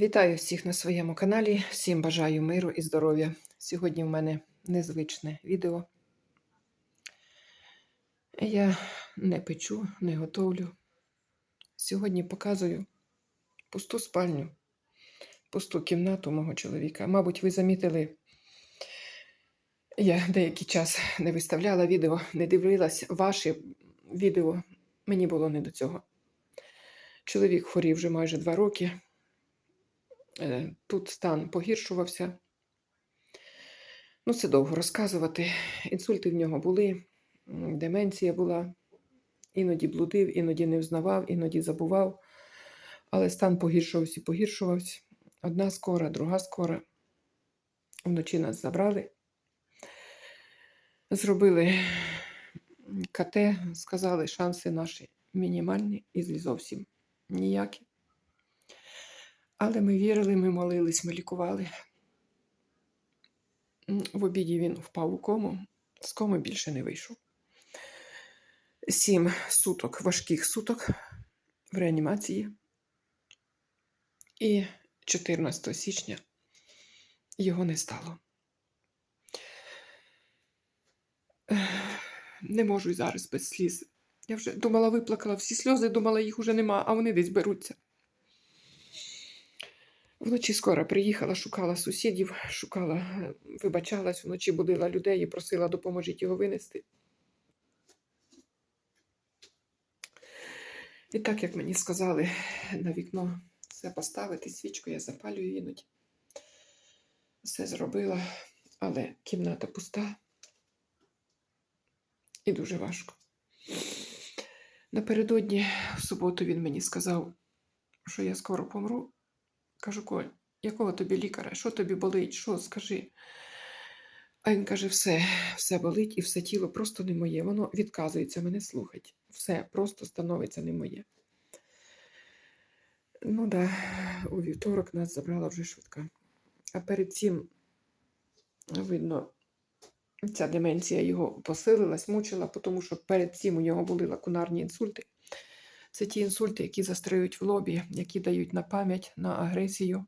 Вітаю всіх на своєму каналі. Всім бажаю миру і здоров'я. Сьогодні в мене незвичне відео. Я не печу, не готовлю. Сьогодні показую пусту спальню, пусту кімнату мого чоловіка. Мабуть, ви замітили, я деякий час не виставляла відео, не дивилась ваші відео. Мені було не до цього. Чоловік хворів вже майже два роки. Е, Тут стан погіршувався. Ну, це довго розказувати. Інсульти в нього були, деменція була. Іноді блудив, іноді не взнавав, іноді забував. Але стан погіршувався і погіршувався. Одна скора, друга скора. Вночі нас забрали. Зробили КТ, сказали, шанси наші мінімальні і зовсім ніякі. Але ми вірили, ми молились, ми лікували. В обіді він впав у кому, з коми більше не вийшов. Сім суток, важких суток в реанімації. І 14 січня його не стало. Не можу й зараз без сліз. Я вже думала, виплакала всі сльози, думала, їх уже нема, а вони десь беруться. Вночі скоро приїхала, шукала сусідів, шукала, е, вибачалась, вночі будила людей і просила допоможіть його винести. І так, як мені сказали, на вікно все поставити, свічку я запалюю іноді. Все зробила, але кімната пуста і дуже важко. Напередодні, в суботу, він мені сказав, що я скоро помру. Кажу, Коль, якого тобі лікаря? Що тобі болить? Що, скажи? А він каже: все, все болить і все тіло просто не моє. Воно відказується мене слухати. Все просто становиться не моє. Ну да, у вівторок нас забрала вже швидка. А перед цим, видно, ця деменція його посилилась, мучила, тому що перед цим у нього були лакунарні інсульти. Це ті інсульти, які застряють в лобі, які дають на пам'ять, на агресію,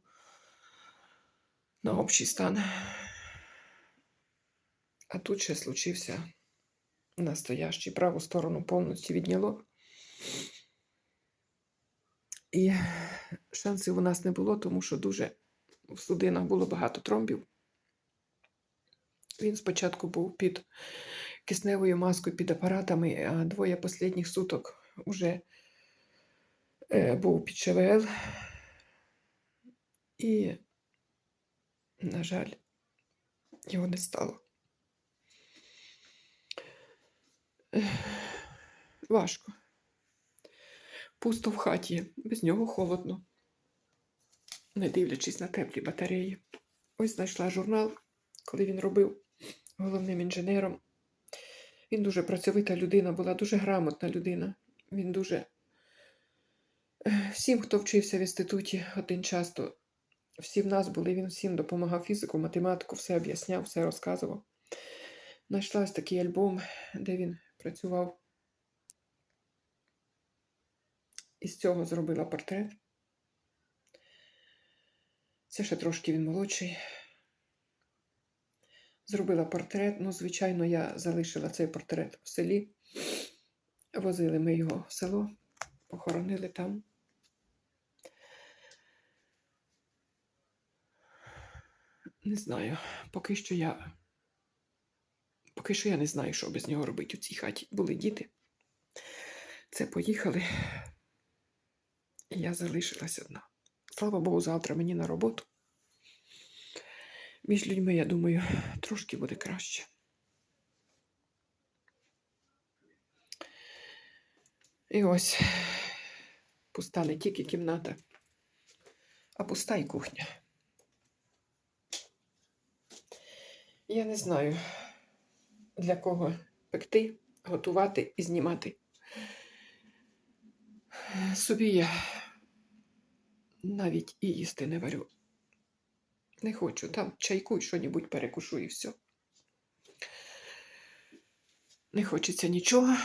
на общий стан. А тут ще случився настоящий праву сторону повністю відняло. І шансів у нас не було, тому що дуже в судинах було багато тромбів. Він спочатку був під кисневою маскою, під апаратами, а двоє останніх суток вже е, був під ШВЛ. І, на жаль, його не стало. Важко. Пусто в хаті, без нього холодно, не дивлячись на теплі батареї. Ось знайшла журнал, коли він робив головним інженером. Він дуже працьовита людина, була дуже грамотна людина. Він дуже всім, хто вчився в інституті один час, то всі в нас були, він всім допомагав фізику, математику, все об'ясняв, все розказував. Знайшла ось такий альбом, де він працював. І з цього зробила портрет. Це ще трошки він молодший. Зробила портрет. Ну, звичайно, я залишила цей портрет в селі. Возили ми його в село, похоронили там. Не знаю, поки що я. Поки що я не знаю, що без нього робити у цій хаті. Були діти. Це поїхали. І я залишилась одна. Слава Богу, завтра мені на роботу. Між людьми, я думаю, трошки буде краще. І ось пуста не тільки кімната, а пуста і кухня. Я не знаю, для кого пекти, готувати і знімати. Собі я навіть і їсти не варю. Не хочу. Там чайку і що-небудь перекушу і все. Не хочеться нічого.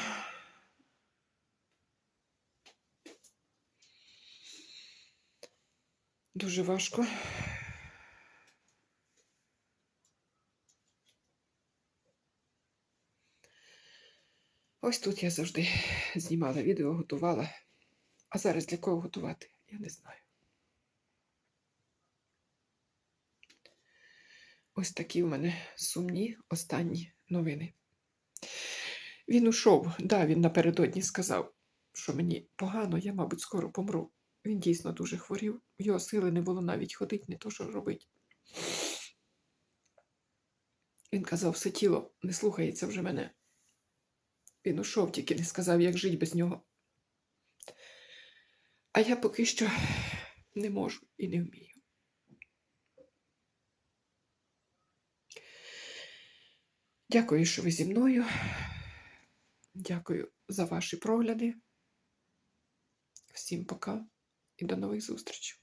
Дуже важко. Ось тут я завжди знімала відео, готувала. А зараз для кого готувати, я не знаю. Ось такі в мене сумні останні новини. Він ушов, да, він напередодні сказав, що мені погано, я, мабуть, скоро помру. Він дійсно дуже хворів, його сили не було навіть ходити, не то що робити. Він казав, все тіло не слухається вже мене. Він ушов, тільки не сказав, як жити без нього. А я поки що не можу і не вмію. Дякую, що ви зі мною. Дякую за ваші прогляди. Всім пока і до нових зустрічей.